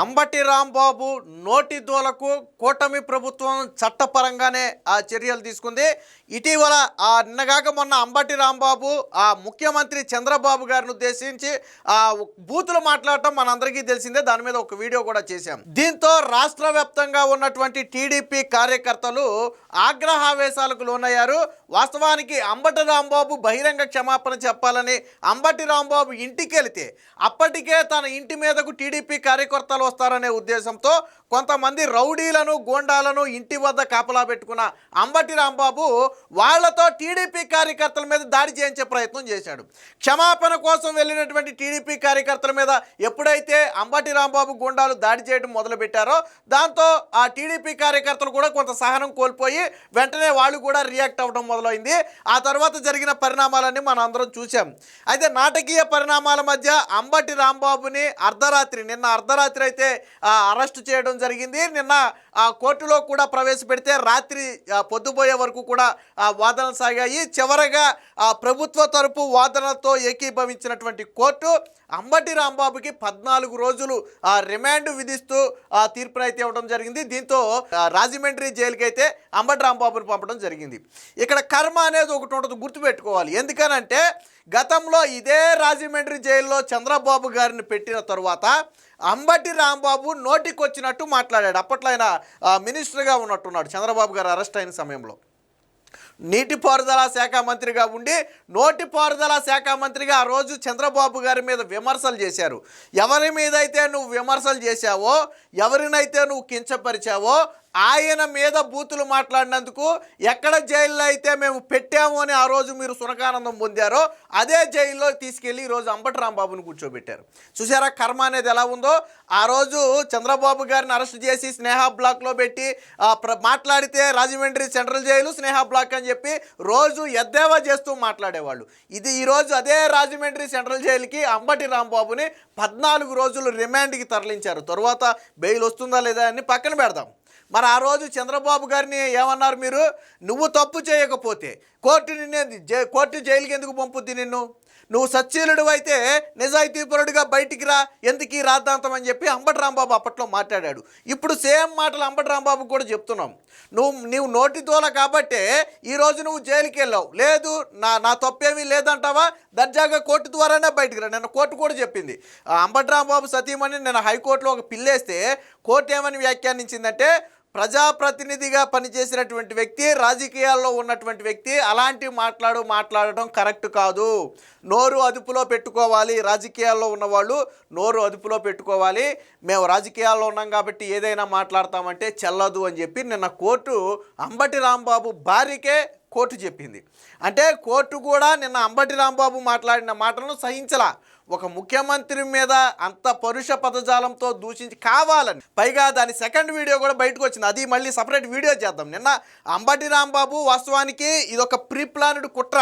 అంబటి రాంబాబు నోటి దూలకు కూటమి ప్రభుత్వం చట్టపరంగానే ఆ చర్యలు తీసుకుంది. ఇటీవల ఆ నిన్నగాక మొన్న అంబటి రాంబాబు ఆ ముఖ్యమంత్రి చంద్రబాబు గారిని ఉద్దేశించి ఆ బూతులు మాట్లాడటం మనందరికీ తెలిసిందే. దాని మీద ఒక వీడియో కూడా చేశాం. దీంతో రాష్ట్ర వ్యాప్తంగా ఉన్నటువంటి టీడీపీ కార్యకర్తలు ఆగ్రహావేశాలకు లోనయ్యారు. వాస్తవానికి అంబటి రాంబాబు బహిరంగ క్షమాపణ చెప్పాలని అంబటి రాంబాబు ఇంటికి వెళితే అప్పటికే తన ఇంటి మీదకు టీడీపీ కార్యకర్తలు వస్తారనే ఉద్దేశంతో కొంతమంది రౌడీలను గోండాలను ఇంటి వద్ద కాపలా పెట్టుకున్న అంబటి రాంబాబు వాళ్ళతో టీడీపీ కార్యకర్తల మీద దాడి చేయించే ప్రయత్నం చేశాడు. క్షమాపణ కోసం వెళ్ళినటువంటి టీడీపీ కార్యకర్తల మీద ఎప్పుడైతే అంబటి రాంబాబు గోండాలు దాడి చేయడం మొదలుపెట్టారో దాంతో ఆ టీడీపీ కార్యకర్తలు కూడా కొంత సహనం కోల్పోయి వెంటనే వాళ్ళు కూడా రియాక్ట్ అవ్వడం మొదలైంది. ఆ తర్వాత జరిగిన పరిణామాలన్నీ మనం అందరం చూసాం అయితే నాటకీయ పరిణామాల మధ్య అంబటి రాంబాబుని అర్ధరాత్రి నిన్న అర్ధరాత్రి అయితే అరెస్ట్ చేయడం జరిగింది. నిన్న కోర్టులో కూడా ప్రవేశపెడితే రాత్రి పొద్దుపోయే వరకు కూడా వాదనలు సాగాయి. చివరగా ప్రభుత్వ తరపు వాదనలతో ఏకీభవించినటువంటి కోర్టు అంబటి రాంబాబుకి పద్నాలుగు రోజులు ఆ రిమాండ్ విధిస్తూ తీర్పునైతే ఇవ్వడం జరిగింది. దీంతో రాజమండ్రి జైలుకైతే అంబటి అంబటి రాంబాబుని పంపడం జరిగింది. ఇక్కడ కర్మ అనేది ఒకటి ఉంటుంది గుర్తుపెట్టుకోవాలి. ఎందుకనంటే గతంలో ఇదే రాజమండ్రి జైల్లో చంద్రబాబు గారిని పెట్టిన తర్వాత అంబటి రాంబాబు నోటికొచ్చినట్టు మాట్లాడాడు. అప్పట్లో ఆయన మినిస్టర్గా ఉన్నట్టున్నాడు చంద్రబాబు గారు అరెస్ట్ అయిన సమయంలో. నీటిపారుదల శాఖ మంత్రిగా ఉండి నోటిపారుదల శాఖ మంత్రిగా ఆ రోజు చంద్రబాబు గారి మీద విమర్శలు చేశారు. ఎవరి మీదైతే నువ్వు విమర్శలు చేశావో ఎవరినైతే నువ్వు కించపరిచావో ఆయన మీద బూతులు మాట్లాడినందుకు ఎక్కడ జైల్లో అయితే మేము పెట్టాము అని ఆ రోజు మీరు సునకానందం పొందారో అదే జైల్లో తీసుకెళ్ళి ఈరోజు అంబటి రాంబాబుని కూర్చోబెట్టారు. చూసారా కర్మ అనేది ఎలా ఉందో? ఆ రోజు చంద్రబాబు గారిని అరెస్ట్ చేసి స్నేహ బ్లాక్లో పెట్టి మాట్లాడితే Rajahmundry central jail Sneha block అని చెప్పి రోజు ఎద్దేవా చేస్తూ మాట్లాడేవాళ్ళు. ఇది ఈరోజు అదే రాజమండ్రి సెంట్రల్ జైలుకి అంబటి రాంబాబుని పద్నాలుగు రోజులు రిమాండ్కి తరలించారు. తర్వాత బెయిల్ వస్తుందా లేదా అని పక్కన పెడదాం. మరి ఆ రోజు చంద్రబాబు గారిని ఏమన్నారు మీరు? నువ్వు తప్పు చేయకపోతే కోర్టు నిన్నే జై- కోర్టు జైలుకి ఎందుకు పంపుద్ది నిన్ను? నువ్వు సచ్చీలుడు అయితే నిజాయితీపరుడుగా బయటికి రా ఎందుకు ఈ రాద్ధాంతం అని చెప్పి అంబటి రాంబాబు అప్పట్లో మాట్లాడాడు. ఇప్పుడు సేమ్ మాటలు అంబటి రాంబాబు కూడా చెప్తున్నాం. నువ్వు నువ్వు నోటి దోల కాబట్టే ఈరోజు నువ్వు జైలుకి వెళ్ళావు. లేదు నా నా తప్పేమీ లేదంటావా? దర్జాగా కోర్టు ద్వారానే బయటికి రా. నిన్న కోర్టు కూడా చెప్పింది. అంబటి రాంబాబు సతీమణి నేను హైకోర్టులో ఒక పిల్లేస్తే కోర్టు ఏమని వ్యాఖ్యానించిందంటే ప్రజాప్రతినిధిగా పనిచేసినటువంటి వ్యక్తి రాజకీయాల్లో ఉన్నటువంటి వ్యక్తి అలాంటి మాట్లాడు మాట్లాడటం కరెక్ట్ కాదు. నోరు అదుపులో పెట్టుకోవాలి. రాజకీయాల్లో ఉన్నవాళ్ళు నోరు అదుపులో పెట్టుకోవాలి. మేము రాజకీయాల్లో ఉన్నాం కాబట్టి ఏదైనా మాట్లాడతామంటే చెల్లదు అని చెప్పి నిన్న కోర్టు అంబటి రాంబాబు భార్యకే కోర్టు చెప్పింది. అంటే కోర్టు కూడా నిన్న అంబటి రాంబాబు మాట్లాడిన మాటలను సహించలా. ఒక ముఖ్యమంత్రి మీద అంత పరుష పదజాలంతో దూషించి కావాలని. పైగా దాని సెకండ్ వీడియో కూడా బయటకు వచ్చింది. అది మళ్ళీ సపరేట్ వీడియో చేద్దాం. నిన్న అంబటి రాంబాబు వాస్తవానికి ఇది ఒక ప్రీప్లానుడ్ కుట్ర.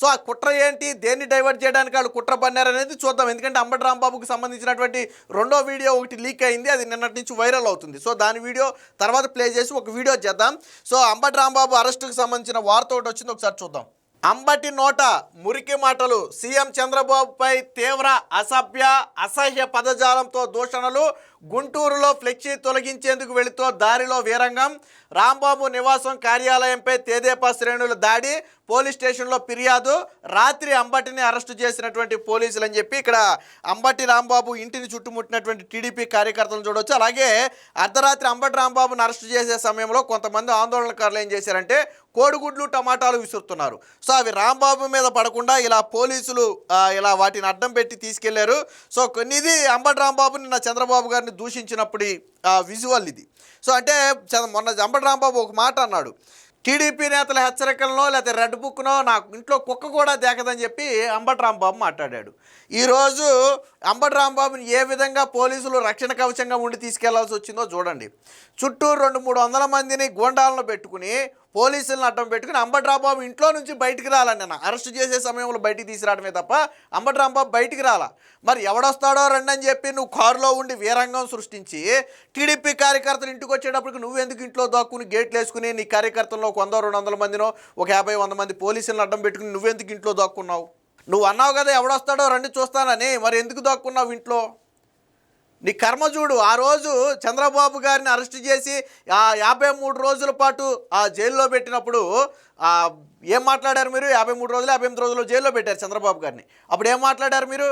సో ఆ కుట్ర ఏంటి? దేన్ని డైవర్ట్ చేయడానికి వాళ్ళు కుట్ర పన్నారు అనేది చూద్దాం. ఎందుకంటే అంబటి రాంబాబుకి సంబంధించినటువంటి రెండో వీడియో ఒకటి లీక్ అయింది. అది నిన్నటి నుంచి వైరల్ అవుతుంది. సో దాని వీడియో తర్వాత ప్లే చేసి ఒక వీడియో చేద్దాం. సో అంబటి రాంబాబు అరెస్టుకు సంబంధించిన వార్త ఒకటి వచ్చింది. ఒకసారి చూద్దాం. అంబటి నోట మురికి మాటలు. సీఎం చంద్రబాబుపై తీవ్ర అసభ్య అసహ్య పదజాలంతో దూషణలు. గుంటూరులో ఫ్లెక్సీ తొలగించేందుకు వెళుతూ దారిలో వీరంగం. రాంబాబు నివాసం కార్యాలయంపై తేదేపా శ్రేణుల దాడి పోలీస్ స్టేషన్లో ఫిర్యాదు రాత్రి అంబటిని అరెస్టు చేసినటువంటి పోలీసులు అని చెప్పి ఇక్కడ అంబటి రాంబాబు ఇంటిని చుట్టుముట్టినటువంటి టీడీపీ కార్యకర్తలను చూడవచ్చు అలాగే అర్ధరాత్రి అంబటి రాంబాబుని అరెస్టు చేసే సమయంలో కొంతమంది ఆందోళనకారులు ఏం చేశారంటే కోడిగుడ్లు టమాటాలు విసురుతున్నారు. సో అవి రాంబాబు మీద పడకుండా ఇలా పోలీసులు ఇలా వాటిని అడ్డం పెట్టి తీసుకెళ్ళారు. సో కొన్ని ఇది అంబటి రాంబాబు నిన్న చంద్రబాబు గారిని దూషించినప్పుడు విజువల్ ఇది. సో అంటే మొన్న అంబటి రాంబాబు ఒక మాట అన్నాడు. టీడీపీ నేతల హెచ్చరికలనో లేకపోతే రెడ్ బుక్నో నాకు ఇంట్లో కుక్క కూడా దేకదని చెప్పి అంబటి రాంబాబు మాట్లాడాడు. ఈరోజు అంబటి రాంబాబుని ఏ విధంగా పోలీసులు రక్షణ కవచంగా ఉండి తీసుకెళ్ళాల్సి వచ్చిందో చూడండి. చుట్టూ రెండు మూడు వందల మందిని గోండాలను పెట్టుకుని పోలీసులను అడ్డం పెట్టుకుని అంబట్రాంబాబు ఇంట్లో నుంచి బయటికి రాలని నేను అరెస్ట్ చేసే సమయంలో బయటికి తీసుకురావడమే తప్ప అంబట్రాంబాబు బయటికి రాలా. మరి ఎవడొస్తాడో రండి అని చెప్పి నువ్వు కారులో ఉండి వీరంగం సృష్టించి టీడీపీ కార్యకర్తలు ఇంటికి వచ్చేటప్పటికి నువ్వు ఎందుకు ఇంట్లో దాక్కుని గేట్లు వేసుకుని నీ కార్యకర్తల్లో ఒక వంద రెండు వందల మందినో ఒక యాభై వంద మంది పోలీసులను అడ్డం పెట్టుకుని నువ్వెందుకు ఇంట్లో దాక్కున్నావు? నువ్వు అన్నావు కదా ఎవడొస్తాడో రండి చూస్తానని. మరి ఎందుకు దాక్కున్నావు ఇంట్లో? నీ కర్మ చూడు. ఆ రోజు చంద్రబాబు గారిని అరెస్ట్ చేసి ఆ యాభై మూడు రోజుల పాటు ఆ జైల్లో పెట్టినప్పుడు ఏం మాట్లాడారు మీరు? యాభై మూడు రోజులు యాభై ఎనిమిది రోజులు జైల్లో పెట్టారు చంద్రబాబు గారిని. అప్పుడు ఏం మాట్లాడారు మీరు?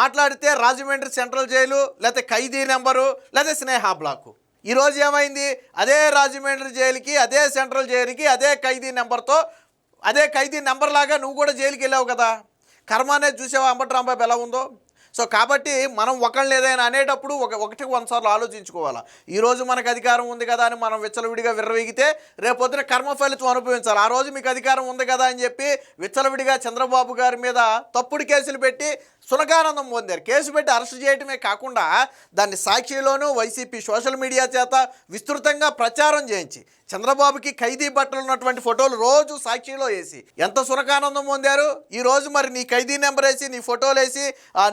మాట్లాడితే రాజమండ్రి సెంట్రల్ జైలు లేకపోతే ఖైదీ నెంబరు లేకపోతే స్నేహ బ్లాకు. ఈరోజు ఏమైంది? అదే రాజమండ్రి జైలుకి అదే సెంట్రల్ జైలుకి అదే ఖైదీ నెంబర్తో అదే ఖైదీ నెంబర్ లాగా నువ్వు కూడా జైలుకి వెళ్ళావు కదా. కర్మ అనేది చూసావా? అంబటి రాంబాబు ఎలా ఉందో? సో కాబట్టి మనం ఒకళ్ళని ఏదైనా అనేటప్పుడు ఒక ఒకటికి వంద సార్లు ఈరోజు మనకు అధికారం ఉంది కదా అని మనం విచ్చలవిడిగా విర్రవీగితే రేపొద్దున కర్మ ఫలితం అనుభవించాలి. ఆ రోజు మీకు అధికారం ఉంది కదా అని చెప్పి విచ్చలవిడిగా చంద్రబాబు గారి మీద తప్పుడు కేసులు పెట్టి సునకానందం పొందారు. కేసు పెట్టి అరెస్ట్ చేయటమే కాకుండా దాన్ని సాక్షిలోనూ వైసీపీ సోషల్ మీడియా చేత విస్తృతంగా ప్రచారం చేయించి చంద్రబాబుకి ఖైదీ బట్టలు ఉన్నటువంటి ఫోటోలు రోజు సాక్షిలో వేసి ఎంత సునకానందం పొందారు? ఈ రోజు మరి నీ ఖైదీ నెంబర్ వేసి నీ ఫోటోలు వేసి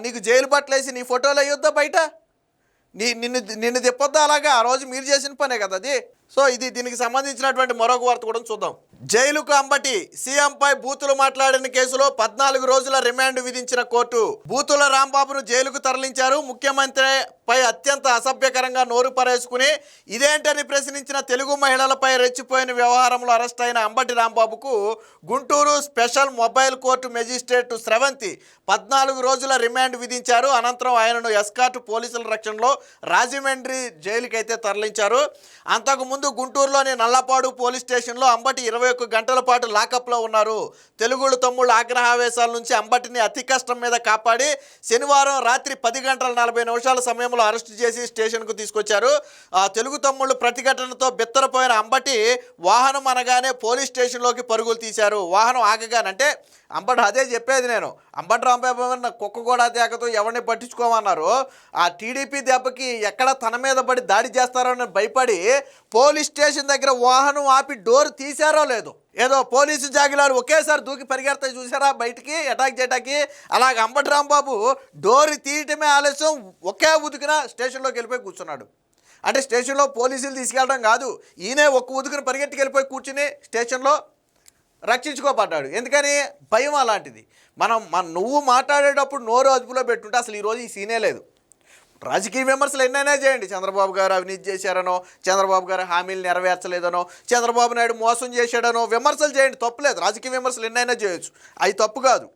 నీకు నీకు జైలు బట్టలేసి నీ ఫోటోలు అయ్యొద్దా బయట? నీ నిన్ను నిన్ను తిప్పొద్దా అలాగా? ఆ రోజు మీరు చేసిన పనే కదా అది. సో ఇది దీనికి సంబంధించినటువంటి మరొక వార్త కూడా చూద్దాం. జైలుకు అంబటి సీఎంపై బూతులు మాట్లాడిన కేసులో పద్నాలుగు రోజుల రిమాండ్ విధించిన కోర్టు బూతుల రాంబాబును జైలుకు తరలించారు. ముఖ్యమంత్రిపై అత్యంత అసభ్యకరంగా నోరు పరేసుకుని ఇదేంటని ప్రశ్నించిన తెలుగు మహిళలపై రెచ్చిపోయిన వ్యవహారంలో అరెస్ట్ అయిన Ambati రాంబాబుకు Guntur special mobile court magistrate Sravanthi పద్నాలుగు రోజుల రిమాండ్ విధించారు. అనంతరం ఆయనను ఎస్కాట్ పోలీసుల రక్షణలో రాజమండ్రి జైలుకైతే తరలించారు. అంతకుముందు గుంటూరులోని నల్లపాడు పోలీస్ స్టేషన్లో అంబటి ఇరవై ఒక్క గంటల పాటు లాకప్లో ఉన్నారు. తెలుగుడు తమ్ముళ్ళు ఆగ్రహావేశాల నుంచి అంబటిని అతి కష్టం మీద కాపాడి శనివారం రాత్రి పది గంటల నలభై నిమిషాల సమయంలో అరెస్ట్ చేసి స్టేషన్కు తీసుకొచ్చారు. ఆ తెలుగు తమ్ముళ్ళు ప్రతిఘటనతో బిత్తరపోయిన అంబటి వాహనం అనగానే పోలీస్ స్టేషన్లోకి పరుగులు తీశారు. వాహనం ఆగగానంటే అంబటి అదే చెప్పేది నేను. అంబటి రాంబాబు కుక్క కూడా తేకతో ఎవరిని పట్టించుకోమన్నారు. ఆ టీడీపీ దెబ్బకి ఎక్కడ తన మీద పడి దాడి చేస్తారని భయపడి పోలీస్ స్టేషన్ దగ్గర వాహనం ఆపి డోర్ తీశారో లేదు ఏదో పోలీసు జాగిలాలు ఒకేసారి దూకి పరిగెడతాయి చూసారా? బయటికి అటాక్ చేయటానికి. అలాగ అంబటి రాంబాబు డోర్ తీయటమే ఆలస్యం. ఒకే ఉతికిన స్టేషన్లోకి వెళ్ళిపోయి కూర్చున్నాడు. అంటే స్టేషన్లో పోలీసులు తీసుకెళ్ళడం కాదు. ఈయనే ఒక్క ఉతుకుని పరిగెత్తికెళ్ళిపోయి వెళ్ళిపోయి కూర్చుని స్టేషన్లో రక్షించుకోబడ్డాడు. ఎందుకని? భయం అలాంటిది. మనం మన నువ్వు మాట్లాడేటప్పుడు నోరు అదుపులో పెట్టుంటే అసలు ఈరోజు ఈ సీనే లేదు. రాజకీయ విమర్శలు ఎన్నైనా చేయండి. చంద్రబాబు గారు అవినీతి చేశారనో చంద్రబాబు గారు హామీలు నెరవేర్చలేదనో చంద్రబాబు నాయుడు మోసం చేశాడనో విమర్శలు చేయండి. తప్పులేదు రాజకీయ విమర్శలు ఎన్నైనా చేయొచ్చు. అవి తప్పు కాదు.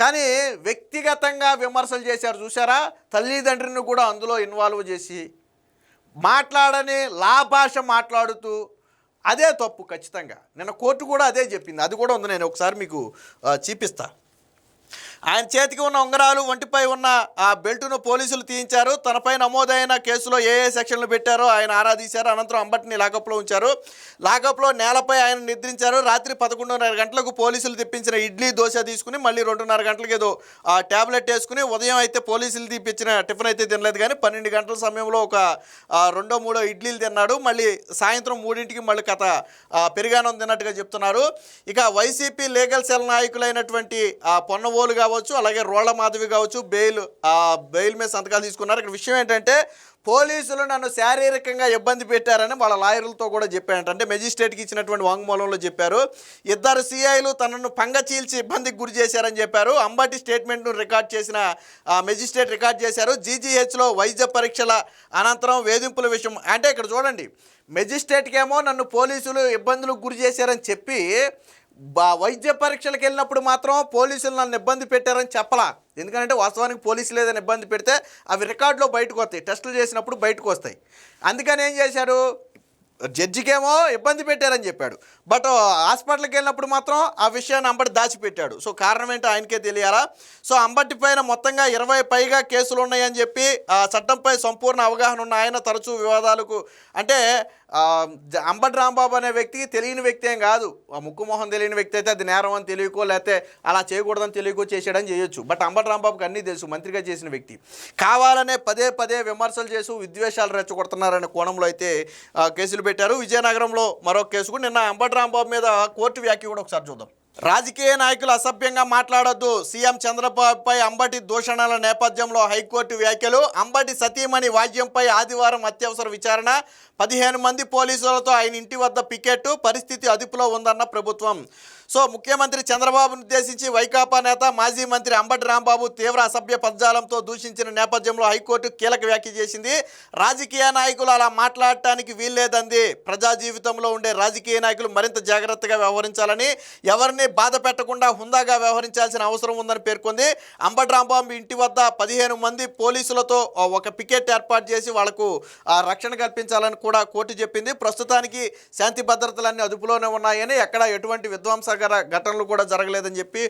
కానీ వ్యక్తిగతంగా విమర్శలు చేశారు చూసారా తల్లిదండ్రిని కూడా అందులో ఇన్వాల్వ్ చేసి మాట్లాడని లాభాష మాట్లాడుతూ అదే తప్పు ఖచ్చితంగా. నిన్న కోర్టు కూడా అదే చెప్పింది. అది కూడా ఉంది. నేను ఒకసారి మీకు చూపిస్తాను ఆయన చేతికి ఉన్న ఉంగరాలు ఒంటిపై ఉన్న ఆ బెల్టును పోలీసులు తీయించారు. తనపై నమోదైన కేసులో ఏ ఏ సెక్షన్లు పెట్టారో ఆయన ఆరాధించారు. అనంతరం అంబటిని లాకప్లో ఉంచారు. లాకప్లో నేలపై ఆయన నిద్రించారు. రాత్రి పదకొండున్నర గంటలకు పోలీసులు తెప్పించిన ఇడ్లీ దోశ తీసుకుని మళ్ళీ రెండున్నర గంటలకు ఏదో ఆ ట్యాబ్లెట్ వేసుకుని ఉదయం అయితే పోలీసులు తీపించిన టిఫిన్ అయితే తినలేదు కానీ పన్నెండు గంటల సమయంలో ఒక రెండో మూడో ఇడ్లీలు తిన్నాడు. మళ్ళీ సాయంత్రం మూడింటికి మళ్ళీ కథ పెరిగానం తిన్నట్టుగా చెప్తున్నారు. ఇక వైసీపీ లీగల్ సెల్ నాయకులైనటువంటి ఆ, పొన్నవోలుగా కావచ్చు అలాగే రోళ్ళ మాధవి కావచ్చు బెయిల్ ఆ, బెయిల్ మీద సంతకాలు తీసుకున్నారు. ఇక్కడ విషయం ఏంటంటే పోలీసులు నన్ను శారీరకంగా ఇబ్బంది పెట్టారని వాళ్ళ లాయర్లతో కూడా చెప్పారంట. అంటే మెజిస్ట్రేట్కి ఇచ్చినటువంటి వాంగ్మూలంలో చెప్పారు. ఇద్దరు సిఐలు తనను పంగచీల్చి ఇబ్బందికి గురి చేశారని చెప్పారు. అంబటి స్టేట్మెంట్ను రికార్డ్ చేసిన మెజిస్ట్రేట్ రికార్డ్ చేశారు. జీజీహెచ్లో వైద్య పరీక్షల అనంతరం వేధింపుల విషయం. అంటే ఇక్కడ చూడండి మెజిస్ట్రేట్కేమో నన్ను పోలీసులు ఇబ్బందులకు గురి చేశారని చెప్పి వైద్య పరీక్షలకు వెళ్ళినప్పుడు మాత్రం పోలీసులు నన్ను ఇబ్బంది పెట్టారని చెప్పలా. ఎందుకంటే వాస్తవానికి పోలీసులు ఏదైనా ఇబ్బంది పెడితే అవి రికార్డులో బయటకు వస్తాయి. టెస్టులు చేసినప్పుడు బయటకు వస్తాయి. అందుకని ఏం చేశారు జడ్జికేమో ఇబ్బంది పెట్టారని చెప్పాడు. బట్ హాస్పిటల్కి వెళ్ళినప్పుడు మాత్రం ఆ విషయాన్ని అంబటి దాచిపెట్టాడు. సో కారణం ఏంటో ఆయనకే తెలియాలా? సో అంబటి పైన మొత్తంగా ఇరవై పైగా కేసులు ఉన్నాయని చెప్పి ఆ చట్టంపై సంపూర్ణ అవగాహన ఉన్న ఆయన తరచూ వివాదాలకు అంటే అంబటి రాంబాబు అనే వ్యక్తికి తెలియని వ్యక్తి ఏం కాదు. ఆ ముక్కు మొహం తెలియని వ్యక్తి అయితే అది నేరం అని తెలియకో లేకపోతే అలా చేయకూడదని తెలియకో చేసాడని చేయొచ్చు. బట్ అంబటి రాంబాబుకి అన్నీ తెలుసు మంత్రిగా చేసిన వ్యక్తి. కావాలనే పదే పదే విమర్శలు చేసి విద్వేషాలు రెచ్చగొడుతున్నారనే కోణంలో అయితే కేసులు పెట్టారు. విజయనగరంలో మరో కేసు కూడా నిన్న అంబటి రాంబాబు మీద కోర్టు వ్యాఖ్య కూడా ఒకసారి చూద్దాం. రాజకీయ నాయకులు అసభ్యంగా మాట్లాడొద్దు. సీఎం చంద్రబాబుపై అంబటి దూషణల నేపథ్యంలో హైకోర్టు వ్యాఖ్యలు అంబటి సతీమణి వాజ్యంపై ఆదివారం అత్యవసర విచారణ. పదిహేను మంది పోలీసులతో ఆయన ఇంటి వద్ద పికెట్ పరిస్థితి అదుపులో ఉందన్న ప్రభుత్వం. సో ముఖ్యమంత్రి చంద్రబాబును ఉద్దేశించి వైకాపా నేత మాజీ మంత్రి అంబటి రాంబాబు తీవ్ర అసభ్య పదజాలంతో దూషించిన నేపథ్యంలో హైకోర్టు కీలక వ్యాఖ్య చేసింది. రాజకీయ నాయకులు అలా మాట్లాడటానికి వీల్లేదంది. ప్రజా జీవితంలో ఉండే రాజకీయ నాయకులు మరింత జాగ్రత్తగా వ్యవహరించాలని ఎవరిని బాధ పెట్టకుండా హుందాగా వ్యవహరించాల్సిన అవసరం ఉందని పేర్కొంది. అంబటి రాంబాబు ఇంటి వద్ద పదిహేను మంది పోలీసులతో ఒక పికెట్ ఏర్పాటు చేసి వాళ్ళకు ఆ, రక్షణ కల్పించాలని కూడా కోర్టు చెప్పింది. ప్రస్తుతానికి శాంతి భద్రతలన్నీ అదుపులోనే ఉన్నాయని ఎక్కడ ఎటువంటి విధ్వంసకర ఘటనలు కూడా జరగలేదని చెప్పి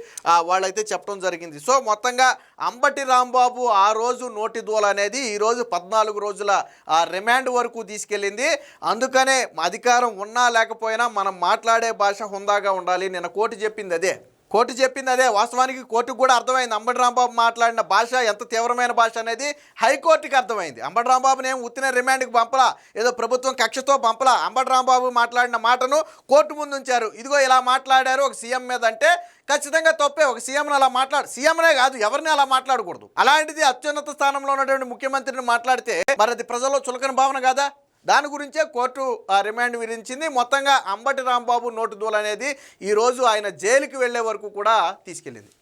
వాళ్ళైతే చెప్పడం జరిగింది. సో మొత్తంగా అంబటి రాంబాబు ఆ రోజు నోటి దూల అనేది ఈరోజు పద్నాలుగు రోజుల ఆ, రిమాండ్ వరకు తీసుకెళ్ళింది. అందుకనే అధికారం ఉన్నా లేకపోయినా మనం మాట్లాడే భాష హుందాగా ఉండాలి. నిన్న కోటి చెప్పింది అదే. కోర్టు చెప్పింది అదే. వాస్తవానికి కోర్టుకు కూడా అర్థమైంది. అంబటి రాంబాబు మాట్లాడిన భాష ఎంత తీవ్రమైన భాష అనేది హైకోర్టుకి అర్థమైంది. అంబటి రాంబాబుని ఏం ఉత్తిన రిమాండ్కి పంపలా? ఏదో ప్రభుత్వం కక్షతో పంపలా? అంబటి రాంబాబు మాట్లాడిన మాటను కోర్టు ముందు ఉంచారు. ఇదిగో ఇలా మాట్లాడారు ఒక సీఎం మీద అంటే ఖచ్చితంగా తప్పే. ఒక సీఎంని అలా మాట్లాడు సీఎంనే కాదు ఎవరిని అలా మాట్లాడకూడదు. అలాంటిది అత్యున్నత స్థానంలో ఉన్నటువంటి ముఖ్యమంత్రిని మాట్లాడితే మరి అది ప్రజల్లో చులకన భావన కాదా? దాని గురించే కోర్టు ఆ, రిమాండ్ విధించింది. మొత్తంగా అంబటి రాంబాబు నోటు దూలనేది ఈరోజు ఆయన జైలుకి వెళ్ళే వరకు కూడా తీసుకెళ్ళింది.